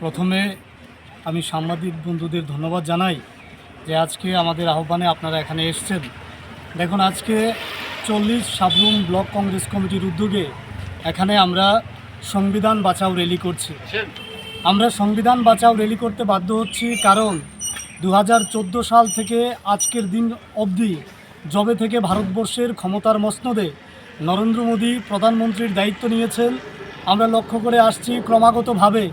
প্রথমে আমি সাংবাদিক বন্ধুদের ধন্যবাদ জানাই যে আজকে আমাদের আহ্বানে আপনারা এখানে এসছেন। দেখুন আজকে চল্লিশ সাবরুম ব্লক কংগ্রেস কমিটির উদ্যোগে এখানে আমরা সংবিধান বাঁচাও র্যালি করছি। আমরা সংবিধান বাঁচাও র্যালি করতে বাধ্য হচ্ছি কারণ দু হাজার চোদ্দ সাল থেকে আজকের দিন অবধি যবে থেকে ভারতবর্ষের ক্ষমতার মসনদে নরেন্দ্র মোদী প্রধানমন্ত্রীর দায়িত্ব নিয়েছেন, আমরা লক্ষ্য করে আসছি ক্রমাগতভাবে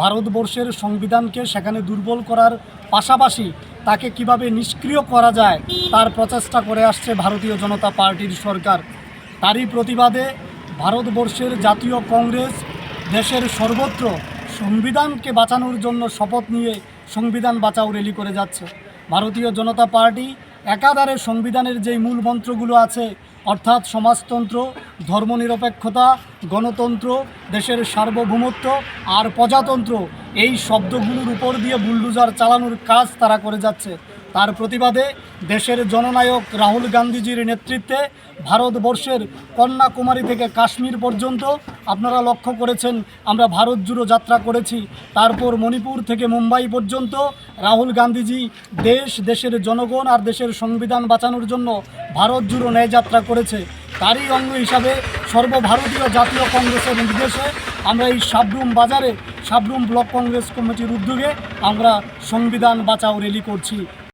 ভারতবর্ষের সংবিধানকে সেখানে দুর্বল করার পাশাপাশি তাকে কীভাবে নিষ্ক্রিয় করা যায় তার প্রচেষ্টা করে আসছে ভারতীয় জনতা পার্টির সরকার। তারই প্রতিবাদে ভারতবর্ষের জাতীয় কংগ্রেস দেশের সর্বত্র সংবিধানকে বাঁচানোর জন্য শপথ নিয়ে সংবিধান বাঁচাও রেলি করে যাচ্ছে। ভারতীয় জনতা পার্টি একাধারে সংবিধানের যেই মূল মন্ত্রগুলো আছে, অর্থাৎ সমাজতন্ত্র, ধর্মনিরপেক্ষতা, গণতন্ত্র, দেশের সার্বভৌমত্ব আর প্রজাতন্ত্র, এই শব্দগুলোর উপর দিয়ে বুলডুজার চালানোর কাজ তারা করে যাচ্ছে। তার প্রতিবাদে দেশের জননায়ক রাহুল গান্ধীজির নেতৃত্বে ভারতবর্ষের কন্যাকুমারী থেকে কাশ্মীর পর্যন্ত, আপনারা লক্ষ্য করেছেন, আমরা ভারত জুড়ো যাত্রা করেছি। তারপর মণিপুর থেকে মুম্বাই পর্যন্ত রাহুল গান্ধীজি দেশ, দেশের জনগণ আর দেশের সংবিধান বাঁচানোর জন্য ভারত জুড়ো ন্যায় যাত্রা করেছে। তারই অঙ্গ হিসাবে সর্বভারতীয় জাতীয় কংগ্রেসের নির্দেশে আমরা এই সাবরুম বাজারে, সাবরুম ব্লক কংগ্রেস কমিটির উদ্যোগে আমরা সংবিধান বাঁচাও র্যালি করছি।